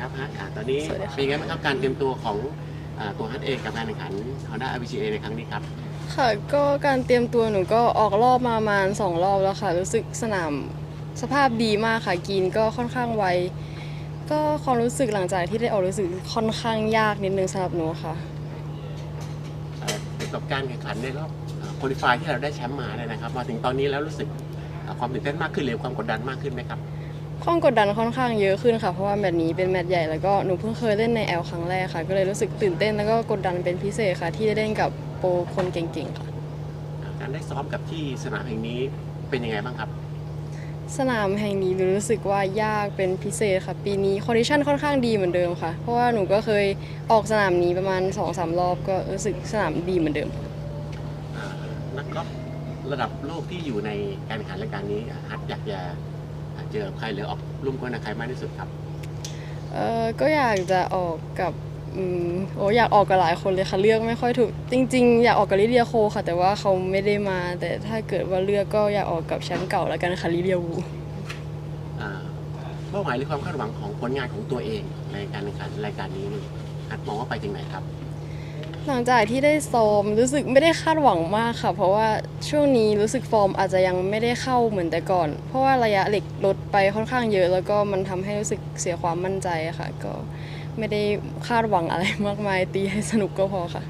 ครับฮะอ่าตอนนี้สวัสดีค่ะ เป็นไงบ้างครับการเตรียมตัวของอ่าตัวฮัทเองกับการแข่งขัน Honda RVGA ในครั้งนี้ครับ ค่ะก็การเตรียมตัวหนูก็ออกรอบมาประมาณสองรอบแล้วค่ะ รู้สึกสนามสภาพดีมากค่ะกรีนก็ค่อนข้างไวก็ความรู้สึกหลังจากที่ได้ออกรู้สึกค่อนข้างยากนิดนึงสำหรับหนูค่ะ เอ่อเกี่ยวกับการแข่งขันในรอบโคลิฟายที่เราได้แชมป์มาเนี่ยนะครับ มาถึงตอนนี้แล้วรู้สึกอ่าความตื่นเต้นมากขึ้นหรือความกดดันมากขึ้นไหมครับ ความกดดันค่อนข้างเยอะขึ้นค่ะ เพราะว่าแมตช์นี้เป็นแมตช์ใหญ่แล้วก็หนูเพิ่งเคยเล่นในแอลครั้งแรกค่ะ ก็เลยรู้สึกตื่นเต้นแล้วก็กดดันเป็นพิเศษค่ะ ที่ได้เล่นกับโปรคนเก่งๆค่ะอ่าการได้ซ้อมกับที่สนามแห่งนี้เป็นยังไงบ้างครับ สนามแห่งนี้หนูรู้สึกว่ายากเป็นพิเศษค่ะ ปีนี้คอนดิชันค่อนข้างดีเหมือนเดิมค่ะ เพราะว่าหนูก็เคยออกสนามนี้ประมาณ2อสรอบก็รู้สึกสนามดีเหมือนเดิมอ่านักกอล์ฟระดับโลกที่อยู่ในการแข่งขันรายการนี้ฮัทอยากจะ เจอใครหรือออกร่วมกันกับใครมากที่สุดครับ เออก็อยากจะออกกับอืมโอ้อยากออกกับหลายคนเลยค่ะเลือกไม่ค่อยถูก จริง ๆ อยากออกกับลิเดียโคค่ะ แต่ว่าเขาไม่ได้มา แต่ถ้าเกิดว่าเลือกก็อยากออกกับแชมป์เก่าแล้วกันค่ะลิเดียวูอ่าเป้าหมายหรือความคาดหวังของผลงานของตัวเองในการแข่งขันรายการนี้นี่ฮัทมองว่าไปถึงไหนครับ หลังจากที่ได้ซ้อมรู้สึกไม่ได้คาดหวังมากค่ะ เพราะว่าช่วงนี้รู้สึกฟอร์มอาจจะยังไม่ได้เข้าเหมือนแต่ก่อน เพราะว่าระยะเหล็กลดไปค่อนข้างเยอะ แล้วก็มันทำให้รู้สึกเสียความมั่นใจอะค่ะ ก็ไม่ได้คาดหวังอะไรมากมายตีให้สนุกก็พอค่ะ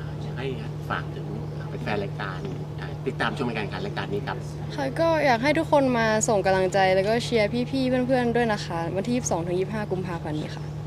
อ่าอยากให้ฝากถึงเป็นแฟนรายการอ่าติดตามชมรายการแข่งขันรายการนี้ครับค่ะก็อยากให้ทุกคนมาส่งกำลังใจแล้วก็เชียร์พี่ๆเพื่อนๆด้วยนะคะ วันที่ 22-25 กุมภาพันธ์นี้ค่ะ